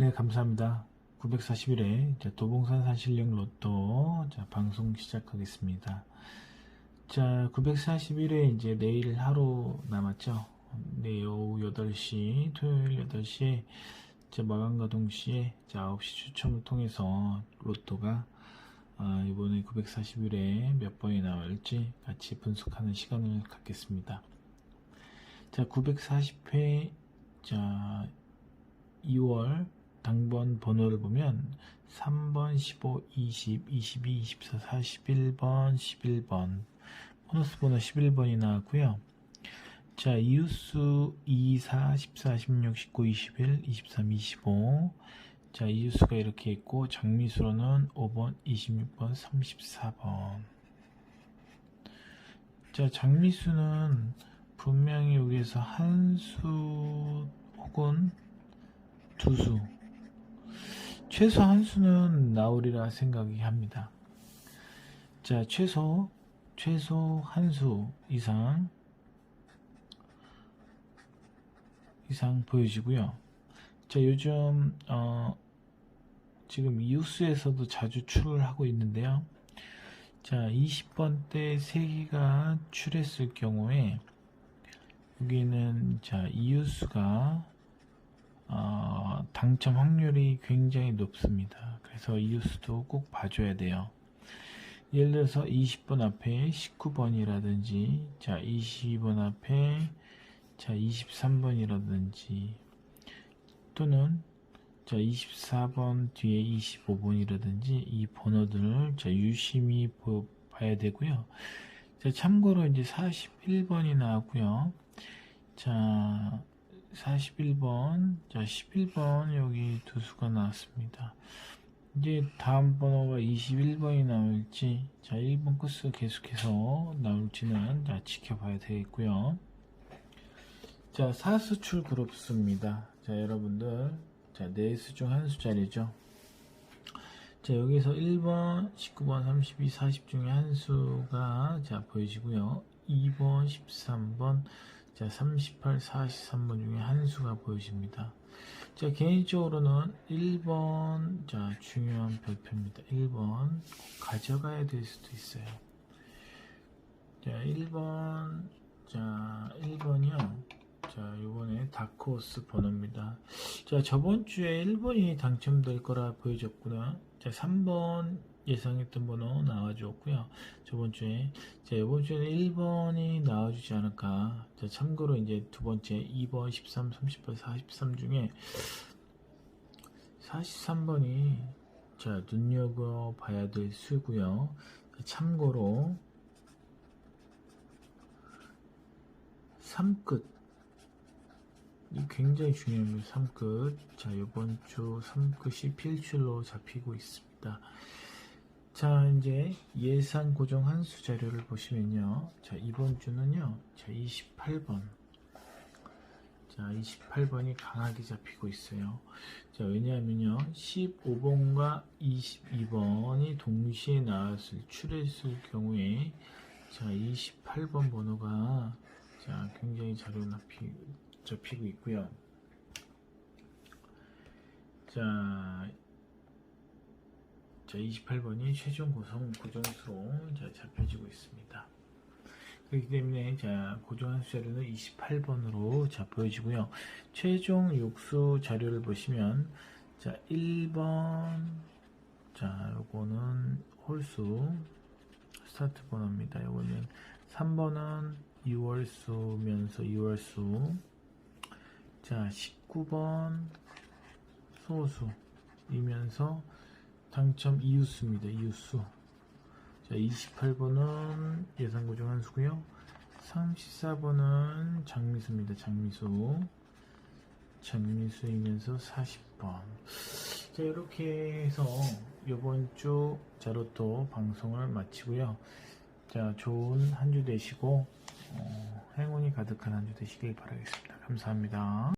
네, 감사합니다. 941회 도봉산 산실령 로또 자, 방송 시작하겠습니다. 자, 941회 이제 내일 하루 남았죠. 내일 오후 8시, 토요일 8시에 자, 마감과 동시에 자, 9시 추첨을 통해서 로또가 아, 이번에 941회 몇 번이 나올지 같이 분석하는 시간을 갖겠습니다. 자, 940회 자, 2월 당번 번호를 보면 3번, 15, 20, 22, 24, 41번, 11번. 보너스 번호 11번이 나왔고요. 자, 이웃수 2, 4, 14, 16, 19, 21, 23, 25 자, 이웃수가 이렇게 있고 장미수로는 5번, 26번, 34번. 자, 장미수는 분명히 여기에서 한 수 혹은 두 수, 최소 한 수는 나오리라 생각이 합니다. 자, 최소, 최소 한 수 이상, 이상 보여지고요. 자, 요즘, 어, 지금 이웃수에서도 자주 출을 하고 있는데요. 자, 20번대 3개가 출했을 경우에, 여기는, 자, 이웃수가, 어, 당첨 확률이 굉장히 높습니다. 그래서 이웃수도 꼭 봐줘야 돼요. 예를 들어서 20번 앞에 19번이라든지, 자, 22번 앞에, 자, 23번이라든지, 또는, 자, 24번 뒤에 25번이라든지, 이 번호들을, 자, 유심히 보, 봐야 되고요. 자, 참고로 이제 41번이 나왔고요. 자, 41번, 자, 11번 여기 두 수가 나왔습니다. 이제 다음 번호가 21번이 나올지, 자, 1번 코스 계속해서 나올지는 자, 지켜봐야 되겠고요. 자, 사수출 그룹수입니다. 자, 여러분들, 자, 네 수 중 한 수짜리죠. 자, 여기서 1번, 19번, 32, 40 중에 한 수가 자, 보이시고요. 2번, 13번, 자, 38, 43번 중에 한 수가 보여집니다. 자, 개인적으로는 1번, 자, 중요한 별표입니다. 1번, 가져가야 될 수도 있어요. 자, 1번, 자, 1번이요. 자, 요번에 다크호스 번호입니다. 자, 저번 주에 1번이 당첨될 거라 보여졌구나. 자, 3번 예상했던 번호 나와주었고요. 저번 주에. 자, 이번 주에는 1번이 나와주지 않을까. 자, 참고로 이제 두 번째 2번, 13, 38, 43 중에 43번이 자, 눈여겨 봐야 될 수고요. 자, 참고로 3끝 이 굉장히 중요합니다. 3끝. 자, 이번 주 3끝이 필출로 잡히고 있습니다. 자, 이제 예산 고정 한 수 자료를 보시면요. 자, 이번 주는요. 자, 28번. 자, 28번이 강하게 잡히고 있어요. 자, 왜냐하면요. 15번과 22번이 동시에 나왔을, 출했을 경우에 자, 28번 번호가 자, 굉장히 잘 잡히, 잡히고 있고요. 자, 자, 28번이 최종 고성 고정수로 자, 잡혀지고 있습니다. 그렇기 때문에 자, 고정한 수자료는 28번으로 자, 보여지고요. 최종 욕수 자료를 보시면 자, 1번 자, 요거는 홀수 스타트 번호입니다. 요거는 3번은 2월수면서 2월수 자, 19번 소수이면서 당첨 이웃수입니다. 이웃수. 자, 28번은 예상 고정 한 수고요. 34번은 장미수입니다. 장미수. 장미수이면서 40번. 자, 이렇게 해서 이번 주 자로또 방송을 마치고요. 자, 좋은 한 주 되시고 어, 행운이 가득한 한 주 되시길 바라겠습니다. 감사합니다.